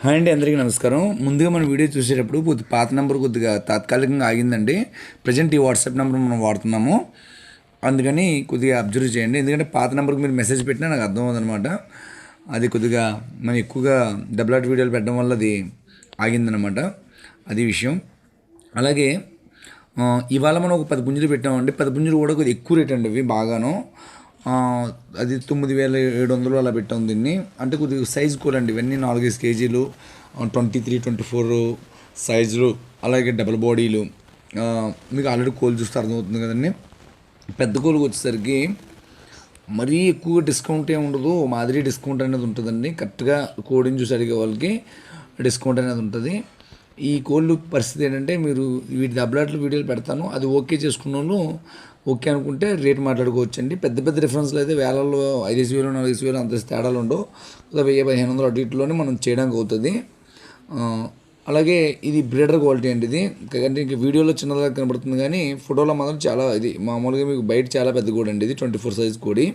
Hi అండి అందరికీ నమస్కారం. ముందుగా మన వీడియో చూసేటప్పుడు కొద్ది పాత నెంబర్ కొద్దిగా తాత్కాలికంగా ఆగిందండి. ప్రజెంట్ ఈ వాట్సాప్ నెంబర్ మనం వాడుతున్నాము. అందుకని కొద్దిగా అబ్జర్వ్ చేయండి. ఎందుకంటే పాత నెంబర్కి మీరు మెసేజ్ పెట్టినా నాకు అర్థం అవుతుందన్నమాట అది కొద్దిగా మనం ఎక్కువగా డబ్లాట్ వీడియోలు పెట్టడం వల్ల అది ఆగిందనమాట అది విషయం. అలాగే ఇవాళ మనం ఒక పది పుంజులు పెట్టామండి. పది పుంజులు కూడా కొద్దిగా ఎక్కువ రేట్ అండి అవి బాగాను. అది తొమ్మిది వేల ఏడు వందలు అలా పెట్టాం దీన్ని. అంటే కొద్దిగా సైజ్ కూడా అండి. ఇవన్నీ నాలుగైదు కేజీలు ట్వంటీ త్రీ ట్వంటీ ఫోర్ సైజులు అలాగే డబల్ బాడీలు మీకు ఆల్రెడీ కోళ్ళు చూస్తే అర్థమవుతుంది కదండి. పెద్ద కోళ్ళకి వచ్చేసరికి మరీ ఎక్కువ డిస్కౌంట్ ఏమి ఉండదు. మాదిరి డిస్కౌంట్ అనేది ఉంటుందండి. కరెక్ట్గా కోడిని చూసి అడిగే వాళ్ళకి డిస్కౌంట్ అనేది ఉంటుంది. ఈ కోళ్ళు పరిస్థితి ఏంటంటే మీరు వీటి దెబ్బలాట్లు వీడియోలు పెడతాను. అది ఓకే చేసుకున్న వాళ్ళు ఓకే అనుకుంటే రేట్ మాట్లాడుకోవచ్చు అండి పెద్ద పెద్ద డిఫరెన్స్లు అయితే వేలలో ఐదేసి వేలు నాలుగేసి వేలు అంత తేడాలు ఉండవు. లేదా వెయ్యి పదిహేను వందలు అటు ఇటులోనే మనం చేయడానికి అవుతుంది. అలాగే ఇది బ్రీడర్ క్వాలిటీ అండి ఇది. అంటే ఇంక వీడియోలో చిన్నదిగా కనబడుతుంది కానీ ఫోటోలో మాత్రం చాలా ఇది మామూలుగా మీకు బయట చాలా పెద్ద కోడి అండి ఇది ట్వంటీ ఫోర్ సైజ్ కోడి.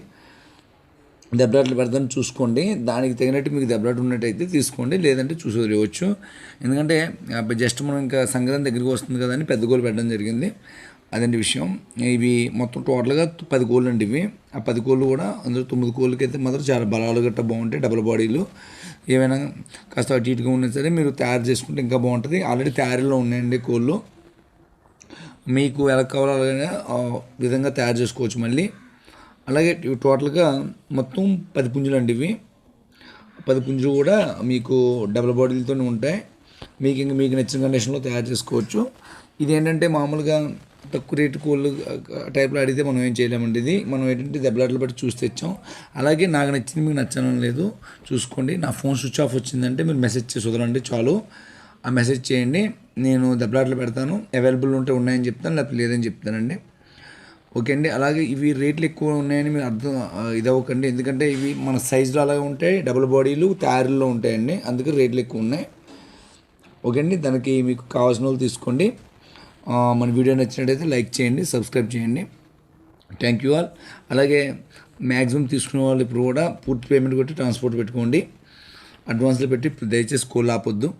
దెబ్బలాట్లు పెడతాను చూసుకోండి. దానికి తగినట్టు మీకు దెబ్బలాట ఉన్నట్టయితే తీసుకోండి. లేదంటే చూసి వదిలేయవచ్చు. ఎందుకంటే జస్ట్ మనం ఇంకా సంక్రాంతి దగ్గరికి వస్తుంది కదా అని పెద్ద గోలు పెట్టడం జరిగింది. అదండి విషయం. ఇవి మొత్తం టోటల్గా పది కోళ్ళు అండి ఇవి. ఆ పది కోళ్ళు కూడా అందులో తొమ్మిది కోళ్ళకి అయితే మాత్రం చాలా బలాలు గట్ట బాగుంటాయి డబుల్ బాడీలు. ఏమైనా కాస్త అటు ఇటుగా ఉన్నా సరే మీరు తయారు చేసుకుంటే ఇంకా బాగుంటుంది. ఆల్రెడీ తయారీలో ఉన్నాయండి కోళ్ళు. మీకు ఎలా కావాలో అలాగే విధంగా తయారు చేసుకోవచ్చు మళ్ళీ. అలాగే ఇవి టోటల్గా మొత్తం పది పుంజులు అండి ఇవి. పది పుంజులు కూడా మీకు డబుల్ బాడీలతోనే ఉంటాయి. మీకు ఇంకా మీకు నచ్చిన కండిషన్లో తయారు చేసుకోవచ్చు. ఇది ఏంటంటే మామూలుగా తక్కువ రేటు కోళ్ళు టైప్లో అడిగితే మనం ఏం చేయలేమండి. ఇది మనం ఏంటంటే దెబ్బలాటలు బట్టి చూసి తెచ్చాం. అలాగే నాకు నచ్చింది మీకు నచ్చడం లేదు చూసుకోండి. నా ఫోన్ స్విచ్ ఆఫ్ వచ్చిందంటే మీరు మెసేజ్ చేసి వదలండి చాలు. ఆ మెసేజ్ చేయండి నేను దెబ్బలాటలు పెడతాను. అవైలబుల్ ఉంటే ఉన్నాయని చెప్తాను లేకపోతే లేదని చెప్తానండి. ఓకే అండి. అలాగే ఇవి రేట్లు ఎక్కువ ఉన్నాయని మీరు అర్థం ఆ, ఇది అవ్వకండి ఎందుకంటే ఇవి మన సైజులో అలాగే ఉంటాయి డబుల్ బాడీలు తయారీలో ఉంటాయండి. అందుకే రేట్లు ఎక్కువ ఉన్నాయి. ఓకే అండి. దానికి మీకు కావాల్సిన వాళ్ళు తీసుకోండి. మన వీడియో నచ్చినట్టయితే లైక్ చేయండి సబ్స్క్రైబ్ చేయండి. థ్యాంక్ యూ ఆల్ అలాగే మ్యాక్సిమం తీసుకునే వాళ్ళు ఇప్పుడు కూడా పూర్తి పేమెంట్ కొట్టి ట్రాన్స్పోర్ట్ పెట్టుకోండి. అడ్వాన్స్లో పెట్టి దయచేసి కోల్ ఆపొద్దు.